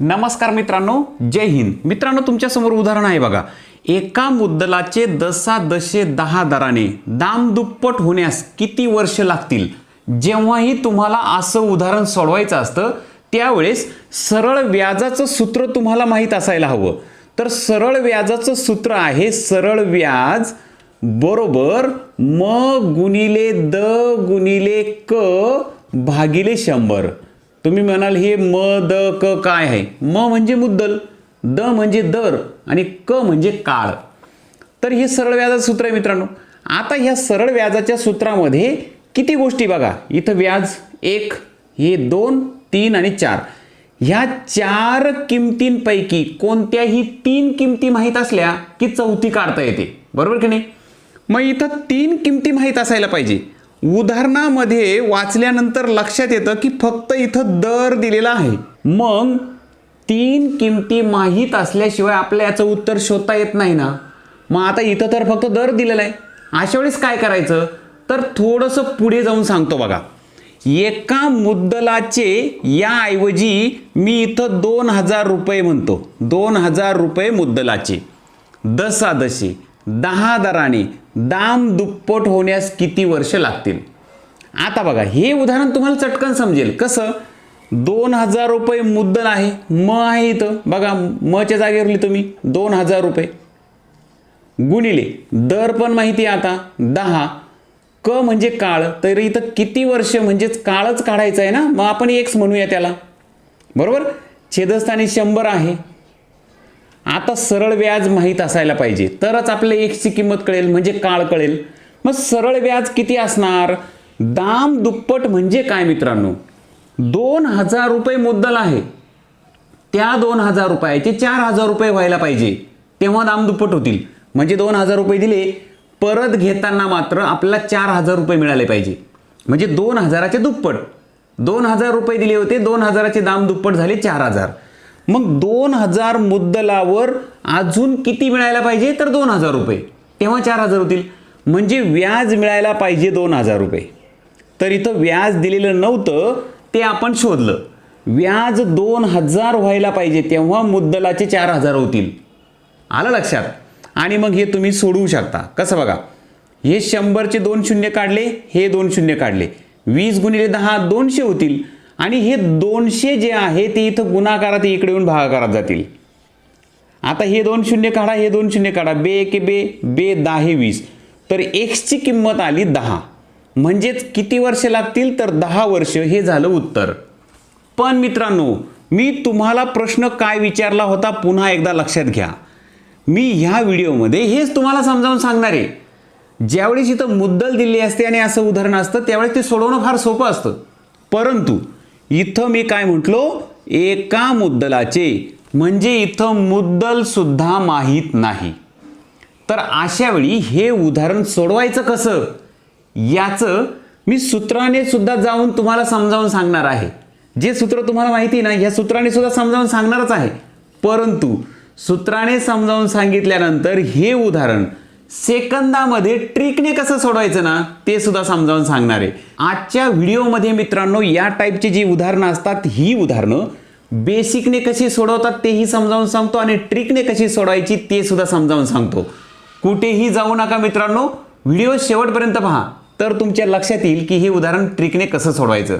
नमस्कार मित्रांनो जय हिंद. मित्रांनो तुमच्यासमोर उदाहरण आहे बघा. एका मुद्दलाचे दसा दशे दहा दराने दाम दुप्पट होण्यास किती वर्ष लागतील? जेव्हाही तुम्हाला असं उदाहरण सोडवायचं असतं त्यावेळेस सरळ व्याजाचं सूत्र तुम्हाला माहीत असायला हवं. तर सरळ व्याजाचं सूत्र आहे सरळ व्याज बरोबर म गुणिले द गुणिले क भागिले शंभर. तुम्ही म्हणाल हे म द क काय आहे? म म्हणजे मुद्दल द म्हणजे दर आणि क म्हणजे काळ. तर हे सरळ व्याजाचं सूत्र आहे मित्रांनो. आता ह्या सरळ व्याजाच्या सूत्रामध्ये किती गोष्टी बघा. इथं व्याज एक हे दोन तीन आणि चार. ह्या चार किमतींपैकी कोणत्याही तीन किमती माहीत असल्या की चौथी काढता येते. बरोबर की नाही? मग इथं तीन किमती माहीत असायला पाहिजे. उदाहरणामध्ये वाचल्यानंतर लक्षात येतं की फक्त इथं दर दिलेला आहे. मग तीन किमती माहीत असल्याशिवाय आपल्या याचं उत्तर शोधता येत नाही ना? मग आता इथं तर फक्त दर दिलेला आहे. अशा वेळेस काय करायचं? तर थोडंसं पुढे जाऊन सांगतो बघा. एका मुद्दलाचे याऐवजी मी इथं दोन हजार रुपये म्हणतो. दोन हजार रुपये मुद्दलाचे. दसादशी. दहा दराने दाम दुप्पट होण्यास किती वर्ष लागतील? आता बघा हे उदाहरण तुम्हाला चटकन समजेल. कसं? दोन हजार रुपये मुद्दल आहे म आहे इथं. बघा मच्या जागेवर लिहितो तुम्ही दोन हजार रुपये. गुणिले दर पण माहिती आहे आता दहा. क म्हणजे काळ तर इथं किती वर्ष म्हणजेच काळच काढायचं आहे ना? मग आपण एक्स म्हणूया त्याला. बरोबर? छेदस्थानी शंभर आहे. आता सरळ व्याज माहीत असायला पाहिजे. तरच आपले एक्सची किंमत कळेल म्हणजे काळ कळेल. मग सरळ व्याज किती असणार? दाम दुप्पट म्हणजे काय मित्रांनो? दोन हजार रुपये मुद्दल आहे. त्या दोन हजार रुपयाचे चार हजार रुपये व्हायला पाहिजे. तेव्हा दाम दुप्पट होतील. म्हणजे दोन हजार रुपये दिले परत घेताना मात्र आपल्याला चार हजार रुपये मिळाले पाहिजे. म्हणजे दोन हजाराचे दुप्पट. दोन हजार रुपये दिले होते दोन हजाराचे दाम दुप्पट झाले चार हजार. मग दोन हजार मुद्दलावर अजून किती मिळायला पाहिजे? तर दोन हजार रुपये. तेव्हा चार हजार होतील. म्हणजे व्याज मिळायला पाहिजे दोन हजार रुपये. तर इथं व्याज दिलेलं नव्हतं ते आपण शोधलं. व्याज दोन हजार व्हायला पाहिजे तेव्हा मुद्दलाचे चार हजार होतील. आलं लक्षात? आणि मग हे तुम्ही सोडवू शकता. कसं बघा? हे शंभरचे दोन शून्य काढले हे दोन शून्य काढले. वीस गुणिले दहा दोनशे होतील. आणि हे दोनशे जे आहे ते इथं गुणाकारात इकडे येऊन भागाकारात जातील. आता हे दोन शून्य काढा हे दोन शून्य काढा. बे एके बे बे दहा हे वीस. तर एक्सची किंमत आली दहा. म्हणजेच किती वर्ष लागतील? तर दहा वर्ष. हे झालं उत्तर. पण मित्रांनो मी तुम्हाला प्रश्न काय विचारला होता पुन्हा एकदा लक्षात घ्या. मी ह्या व्हिडिओमध्ये हेच तुम्हाला समजावून सांगणार आहे. ज्यावेळेस इथं मुद्दल दिली असते आणि असं उदाहरण असतं त्यावेळेस ते सोडवणं फार सोपं असतं. परंतु इथं मी काय म्हटलो? एका मुद्दलाचे. म्हणजे इथं मुद्दल सुद्धा माहीत नाही. तर अशा वेळी हे उदाहरण सोडवायचं कसं? याचं मी सूत्राने सुद्धा जाऊन तुम्हाला समजावून सांगणार आहे. जे सूत्र तुम्हाला माहिती ना ह्या सूत्राने सुद्धा समजावून सांगणारच आहे. परंतु सूत्राने समजावून सांगितल्यानंतर हे उदाहरण सेकंदामध्ये ट्रिकने कसं सोडवायचं ना ते सुद्धा समजावून सांगणार आहे. आजच्या व्हिडिओमध्ये मित्रांनो या टाईपची जी उदाहरणं असतात ही उदाहरणं बेसिकने कशी सोडवतात तेही समजावून सांगतो आणि ट्रिकने कशी सोडवायची ते सुद्धा समजावून सांगतो. कुठेही जाऊ नका मित्रांनो व्हिडिओ शेवटपर्यंत पहा. तर तुमच्या लक्षात येईल की हे उदाहरण ट्रिकने कसं सोडवायचं.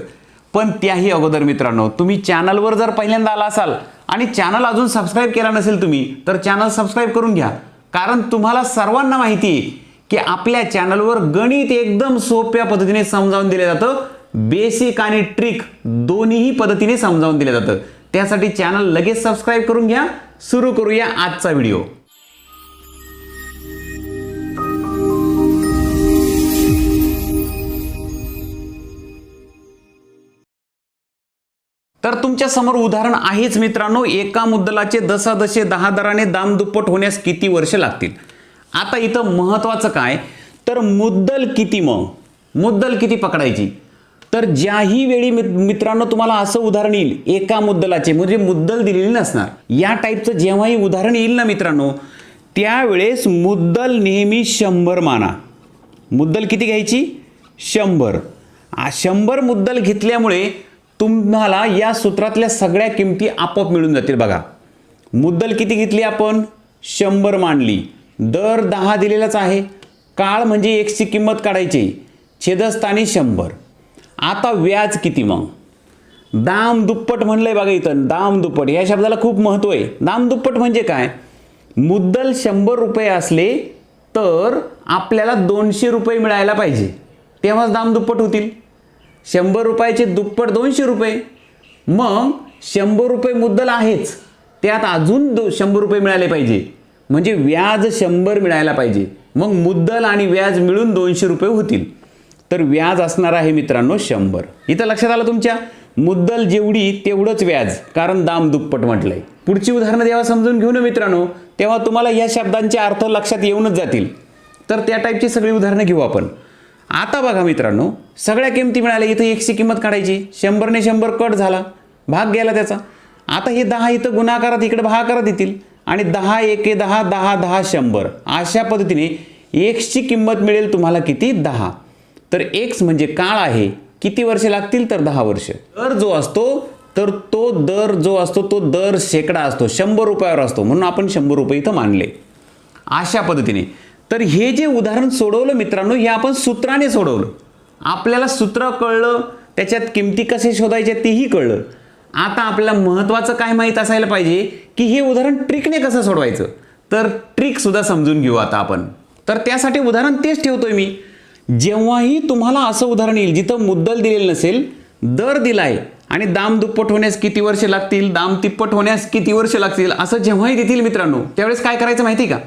पण त्याही अगोदर मित्रांनो तुम्ही चॅनलवर जर पहिल्यांदा आला असाल आणि चॅनल अजून सबस्क्राईब केला नसेल तुम्ही तर चॅनल सबस्क्राईब करून घ्या. कारण तुम्हाला सर्वांना माहिती की आपल्या चॅनलवर गणित एकदम सोप्या पद्धतीने समजावून दिलं जातं. बेसिक आणि ट्रिक दोन्हीही पद्धतीने समजावून दिलं जातं. त्यासाठी चॅनल लगेच सबस्क्राईब करून घ्या. सुरू करूया आजचा व्हिडिओ तर तुमच्यासमोर उदाहरण आहेच मित्रांनो. एका मुद्दलाचे दसादशे दहा दराने दाम दुप्पट होण्यास किती वर्ष लागतील? आता इथं महत्वाचं काय? तर मुद्दल किती मग? मुद्दल किती पकडायची? तर ज्याही वेळी मित्रांनो तुम्हाला असं उदाहरण येईल एका मुद्दलाचे म्हणजे मुद्दल दिलेली नसणार. या टाईपचं जेव्हाही उदाहरण येईल ना मित्रांनो त्यावेळेस मुद्दल नेहमी शंभर माना. मुद्दल किती घ्यायची? शंभर. आ, शंभर मुद्दल घेतल्यामुळे तुम्हाला या सूत्रातल्या सगळ्या किमती आपोआप मिळून जातील बघा. मुद्दल किती घेतली आपण? शंभर मांडली. दर दहा दिलेलाच आहे. काळ म्हणजे एकची किंमत काढायची. छेदस्थानी शंभर. आता व्याज किती मग? दाम दुप्पट म्हणलंय बघा इथं. दाम दुप्पट. या शब्दाला खूप महत्त्व आहे. दाम दुप्पट म्हणजे काय? मुद्दल शंभर रुपये असले तर आपल्याला दोनशे रुपये मिळायला पाहिजे. तेव्हाच दाम दुप्पट होतील. शंभर रुपयाचे दुप्पट दोनशे रुपये. मग शंभर रुपये मुद्दल आहेच. त्यात अजून दो शंभर रुपये मिळाले पाहिजे. म्हणजे व्याज शंभर मिळायला पाहिजे. मग मुद्दल आणि व्याज मिळून दोनशे रुपये होतील. तर व्याज असणार आहे मित्रांनो शंभर. इथं लक्षात आलं तुमच्या? मुद्दल जेवढी तेवढंच व्याज. कारण दाम दुप्पट म्हटलंय. पुढची उदाहरणं जेव्हा समजून घेऊ ना मित्रांनो. तेव्हा तुम्हाला या शब्दांचे अर्थ लक्षात येऊनच जातील. तर त्या टाईपची सगळी उदाहरणं घेऊ आपण. आता बघा मित्रांनो सगळ्या किमती मिळाल्या इथं एकशे किंमत काढायची. शंभरने शंभर कट झाला. भाग गेला त्याचा. आता हे दहा इथं गुणाकारात इकडे भागाकारात येतील. आणि दहा एके दहा दहा दहा शंभर. अशा पद्धतीने एक्सची किंमत मिळेल तुम्हाला किती? दहा. तर एक्स म्हणजे काळ आहे. किती वर्ष लागतील तर दहा वर्ष? दर जो असतो तर तो दर जो असतो तो दर शेकडा असतो. शंभर रुपयावर असतो. म्हणून आपण शंभर रुपये इथं मानले. अशा पद्धतीने. तर हे जे उदाहरण सोडवलं मित्रांनो हे आपण सूत्राने सोडवलं. आपल्याला सूत्र कळलं त्याच्यात किमती कसे शोधायचे तेही कळलं. आता आपल्याला महत्त्वाचं काय माहीत असायला पाहिजे की हे उदाहरण ट्रिकने कसं सोडवायचं? तर ट्रिक सुद्धा समजून घेऊ आता आपण. तर त्यासाठी उदाहरण तेच ठेवतोय मी. जेव्हाही तुम्हाला असं उदाहरण येईल जिथं मुद्दल दिलेलं नसेल दर दिलाय आणि दाम दुप्पट होण्यास किती वर्ष लागतील दाम तिप्पट होण्यास किती वर्ष लागतील असं जेव्हाही देतील मित्रांनो त्यावेळेस काय करायचं माहिती का?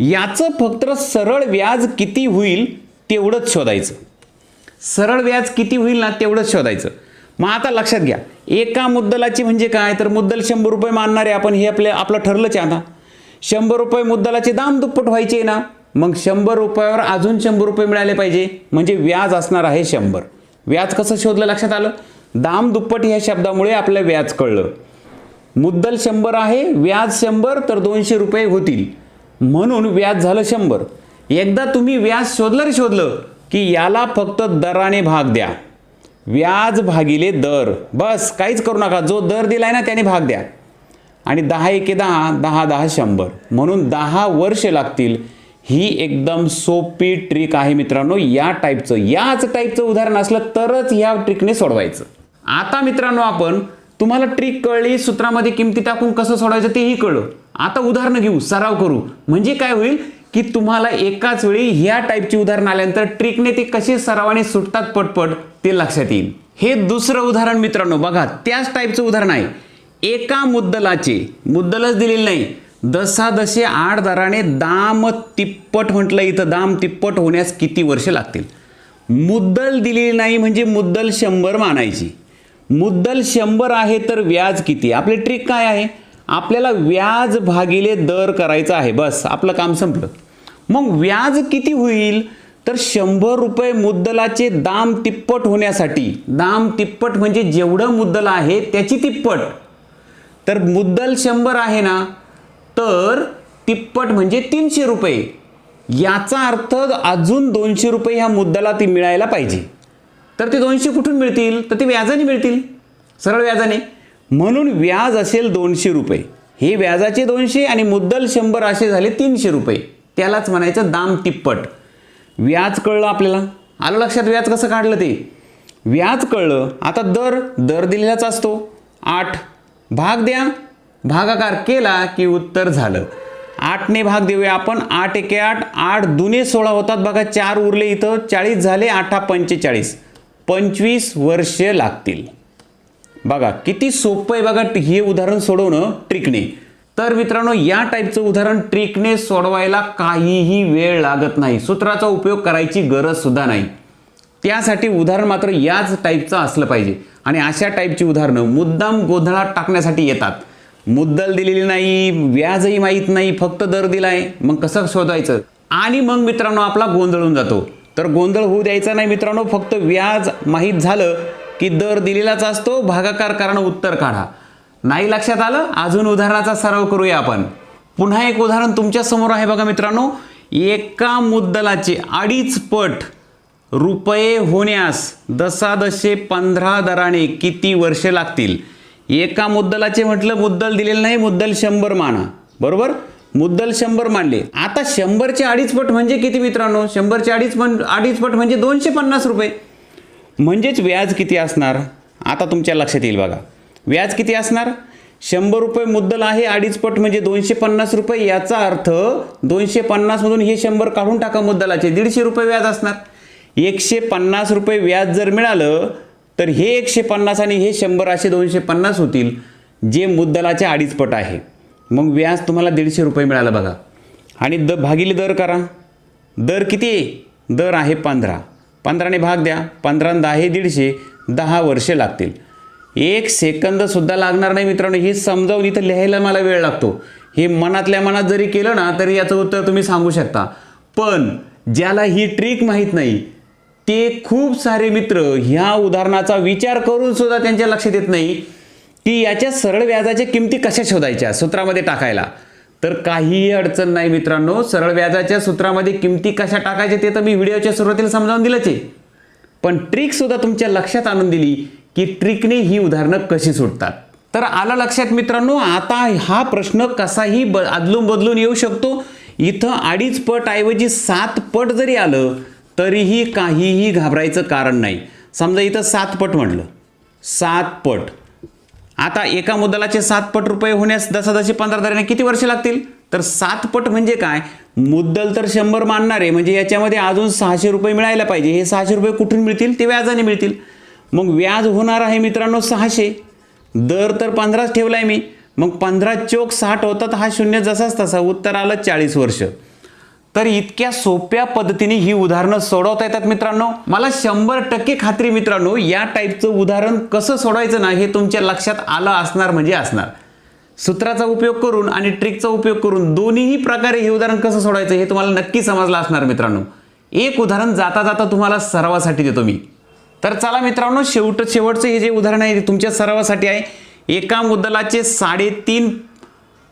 याचं फक्त सरळ व्याज किती होईल तेवढंच शोधायचं. सरळ व्याज किती होईल ना तेवढंच शोधायचं. मग आता लक्षात घ्या एका मुद्दलाची म्हणजे काय? तर मुद्दल शंभर रुपये मानणारे आपण हे आपले आपलं ठरलंच आहे आता. शंभर रुपये मुद्दलाचे दाम दुप्पट व्हायचे ना मग शंभर रुपयावर अजून शंभर रुपये मिळाले पाहिजे. म्हणजे व्याज असणार आहे शंभर. व्याज कसं शोधलं लक्षात आलं? दाम दुप्पट ह्या शब्दामुळे आपलं व्याज कळलं. मुद्दल शंभर आहे व्याज शंभर तर दोनशे रुपये होतील. म्हणून व्याज झालं शंभर. एकदा तुम्ही व्याज शोधलं रे शोधलं की याला फक्त दराने भाग द्या. व्याज भागिले दर. बस काहीच करू नका. जो दर दिलाय ना त्याने भाग द्या. आणि दहा एके दहा दहा दहा शंभर. म्हणून दहा वर्ष लागतील. ही एकदम सोपी ट्रिक आहे मित्रांनो या टाईपचं याच टाईपचं उदाहरण असलं तरच या ट्रिकने सोडवायचं. आता मित्रांनो आपण तुम्हाला ट्रिक कळली सूत्रामध्ये किमती टाकून कसं सोडवायचं तेही कळलं. आता उदाहरणं घेऊ सराव करू. म्हणजे काय होईल की तुम्हाला एकाच वेळी ह्या टाईपची उदाहरण आल्यानंतर ट्रिकने ते कसे सरावाने सुटतात पटपट ते लक्षात येईल. हे दुसरं उदाहरण मित्रांनो बघा त्याच टाईपचं उदाहरण आहे. एका मुद्दलाचे मुद्दलच दिलेले नाही. दसादशे आठ दराने दाम तिप्पट म्हटलं इथं दाम तिप्पट होण्यास किती वर्ष लागतील? मुद्दल दिलेली नाही म्हणजे मुद्दल शंभर मानायची. मुद्दल शंभर आहे तर व्याज किती? आपली ट्रिक काय आहे? आपल्याला व्याज भागिले दर करायचा आहे. बस आपलं काम संपलं. मग व्याज किती होईल? तर शंभर रुपये मुद्दलाचे दाम तिप्पट होण्यासाठी दाम तिप्पट म्हणजे जेवढं मुद्दल आहे त्याची तिप्पट. तर मुद्दल शंभर आहे ना तर तिप्पट म्हणजे तीनशे रुपये. याचा अर्थ अजून दोनशे रुपये ह्या मुद्दला ती मिळायला पाहिजे. तर ते दोनशे कुठून मिळतील? तर ते व्याजाने मिळतील. सरळ व्याजाने. म्हणून व्याज असेल दोनशे रुपये. हे व्याजाचे दोनशे आणि मुद्दल शंभर असे झाले तीनशे रुपये. त्यालाच म्हणायचं दाम तिप्पट. व्याज कळलं आपल्याला? आलं लक्षात व्याज कसं काढलं ते? व्याज कळलं. आता दर दर दिलेलाच असतो. आठ भाग द्या. भागाकार केला की उत्तर झालं. आठने भाग देऊया आपण. आठ एके आठ. आठ दुने सोळा होतात बघा. चार उरले इथं. चाळीस झाले आठा पंचेचाळीस. पंचवीस वर्ष लागतील. बघा किती सोपं आहे बघा हे उदाहरण सोडवणं ट्रिकने तर मित्रांनो या टाईपचं उदाहरण ट्रिकने सोडवायला काहीही वेळ लागत नाही. सूत्राचा उपयोग करायची गरज सुद्धा नाही. त्यासाठी उदाहरण मात्र याच टाईपचं असलं पाहिजे. आणि अशा टाईपची उदाहरणं मुद्दाम गोंधळात टाकण्यासाठी येतात. मुद्दल दिलेली नाही व्याजही माहीत नाही फक्त दर दिलाय. मग कसं शोधायचं? आणि मग मित्रांनो आपला गोंधळून जातो. तर गोंधळ होऊ द्यायचा नाही मित्रांनो फक्त व्याज माहीत झालं की दर दिलेलाच असतो भागाकार कारण उत्तर काढा. नाही लक्षात आलं? अजून उदाहरणाचा सराव करूया आपण. पुन्हा एक उदाहरण तुमच्यासमोर आहे बघा मित्रांनो. एका मुद्दलाचे अडीच पट रुपये होण्यास दशादशे पंधरा दराने किती वर्षे लागतील? एका मुद्दलाचे म्हटलं मुद्दल दिलेलं नाही मुद्दल शंभर माना. बरोबर? मुद्दल शंभर मानले. आता शंभरचे अडीच पट म्हणजे किती मित्रांनो? शंभरचे अडीच पण अडीच पट म्हणजे दोनशे पन्नास रुपये. म्हणजेच व्याज किती असणार? आता तुमच्या लक्षात येईल बघा. व्याज किती असणार? शंभर रुपये मुद्दल आहे अडीच पट म्हणजे दोनशे पन्नास रुपये. याचा अर्थ दोनशे पन्नासमधून हे शंभर काढून टाका मुद्दलाचे. दीडशे रुपये व्याज असणार. एकशे पन्नास रुपये व्याज जर मिळालं तर हे एकशे पन्नास आणि हे शंभर असे दोनशे पन्नास होतील जे मुद्दलाचे अडीच पट आहे. मग व्याज तुम्हाला दीडशे रुपये मिळालं बघा. आणि द भागिले दर करा. दर किती? आहे दर आहे पंधरा. पंधराने भाग द्या. पंधरा दहा हे दीडशे दहा वर्षे लागतील. एक सेकंदसुद्धा लागणार नाही मित्रांनो. हे समजावून इथं लिहायला मला वेळ लागतो. हे मनातल्या मनात जरी केलं ना तरी याचं उत्तर तुम्ही सांगू शकता. पण ज्याला ही ट्रिक माहीत नाही ते खूप सारे मित्र ह्या उदाहरणाचा विचार करून सुद्धा त्यांच्या लक्षात येत नाही की याच्या सरळ व्याजाच्या किमती कशा शोधायच्या सूत्रामध्ये टाकायला. तर काहीही अडचण नाही मित्रांनो. सरळ व्याजाच्या सूत्रामध्ये किमती कशा टाकायच्या ते तर मी व्हिडिओच्या सुरुवातीला समजावून दिलंच आहे. पण ट्रिकसुद्धा तुमच्या लक्षात आणून दिली की ट्रिकने ही उदाहरणं कशी सुटतात तर आला लक्षात मित्रांनो आता हा प्रश्न कसाही ब अदलून बदलून येऊ शकतो. इथं अडीच पट ऐवजी सात पट जरी आलं तरीही काहीही घाबरायचं कारण नाही. समजा इथं सात पट म्हटलं. सात पट. आता एका मुद्दलाचे सात पट रुपये होण्यास दशादशे पंधरा दराने किती वर्ष लागतील? तर सात पट म्हणजे काय? मुद्दल तर शंभर मानणार आहे म्हणजे याच्यामध्ये अजून सहाशे रुपये मिळायला पाहिजे. हे सहाशे रुपये कुठून मिळतील? ते व्याजाने मिळतील. मग व्याज होणार आहे मित्रांनो सहाशे. दर तर पंधराच ठेवला आहे मी. मग पंधरा चोक साठ होतात हा शून्य जसाच तसा. उत्तर आलं चाळीस वर्ष. तर इतक्या सोप्या पद्धतीने ही उदाहरणं सोडवता येतात मित्रांनो. मला शंभर टक्के खात्री मित्रांनो या टाईपचं उदाहरण कसं सोडवायचं ना हे तुमच्या लक्षात आलं असणार म्हणजे असणार. सूत्राचा उपयोग करून आणि ट्रिकचा उपयोग करून दोन्हीही प्रकारे हे उदाहरण कसं सोडवायचं हे तुम्हाला नक्की समजलं असणार मित्रांनो. एक उदाहरण जाता जाता तुम्हाला सरावासाठी देतो मी. तर चला मित्रांनो शेवट शेवटचं हे जे उदाहरण आहे ते तुमच्या सरावासाठी आहे. एका मुद्दलाचे साडेतीन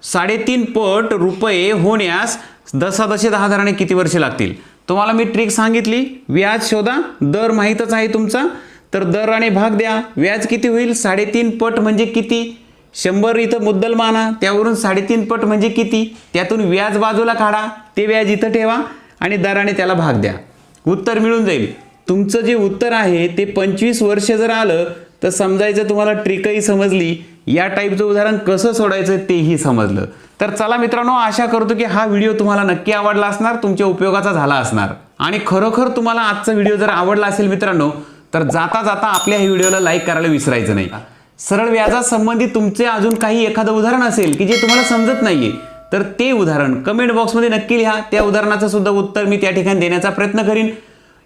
साडेतीन पट रुपये होण्यास दशादशे दहा हजाराने किती वर्षे लागतील? तुम्हाला मी ट्रिक सांगितली. व्याज शोधा. दर माहीतच आहे तुमचा. तर दर आणि भाग द्या. व्याज किती होईल? साडेतीन पट म्हणजे किती? शंभर इथं मुद्दल माना. त्यावरून साडेतीन पट म्हणजे किती? त्यातून व्याज बाजूला काढा. ते व्याज इथं ठेवा आणि दराने त्याला भाग द्या. उत्तर मिळून जाईल. तुमचं जे उत्तर आहे ते पंचवीस वर्ष जर आलं तर समजायचं तुम्हाला ट्रिकही समजली. या टाईपचं उदाहरण कसं सोडायचं तेही समजलं. तर चला मित्रांनो आशा करतो की हा व्हिडिओ तुम्हाला नक्की आवडला असणार तुमच्या उपयोगाचा झाला असणार. आणि खरोखर तुम्हाला आजचा व्हिडिओ जर आवडला असेल मित्रांनो तर जाता जाता आपल्या ह्या व्हिडिओला लाईक करायला विसरायचं नाही. सरळ व्याजासंबंधी तुमचे अजून काही एखादं उदाहरण असेल की जे तुम्हाला समजत नाहीये तर ते उदाहरण कमेंट बॉक्समध्ये नक्की लिहा. त्या उदाहरणाचं सुद्धा उत्तर मी त्या ठिकाणी देण्याचा प्रयत्न करीन.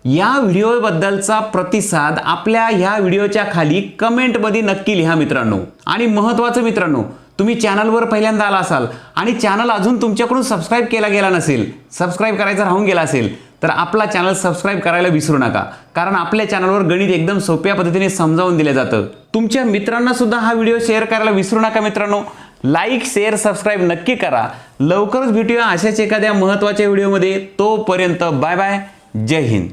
या व्हिडिओबद्दलचा प्रतिसाद आपल्या ह्या व्हिडिओच्या खाली कमेंटमध्ये नक्की लिहा मित्रांनो. आणि महत्त्वाचं मित्रांनो तुम्ही चॅनलवर पहिल्यांदा आला असाल आणि चॅनल अजून तुमच्याकडून सबस्क्राईब केला गेला नसेल सबस्क्राईब करायचा राहून गेला असेल तर आपला चॅनल सबस्क्राईब करायला विसरू नका. कारण आपल्या चॅनलवर गणित एकदम सोप्या पद्धतीने समजावून दिलं जातं. तुमच्या मित्रांना सुद्धा हा व्हिडिओ शेअर करायला विसरू नका मित्रांनो. लाईक शेअर सबस्क्राईब नक्की करा. लवकरच भेटूया अशाच एखाद्या महत्त्वाच्या व्हिडिओमध्ये. तोपर्यंत बाय बाय. जय हिंद.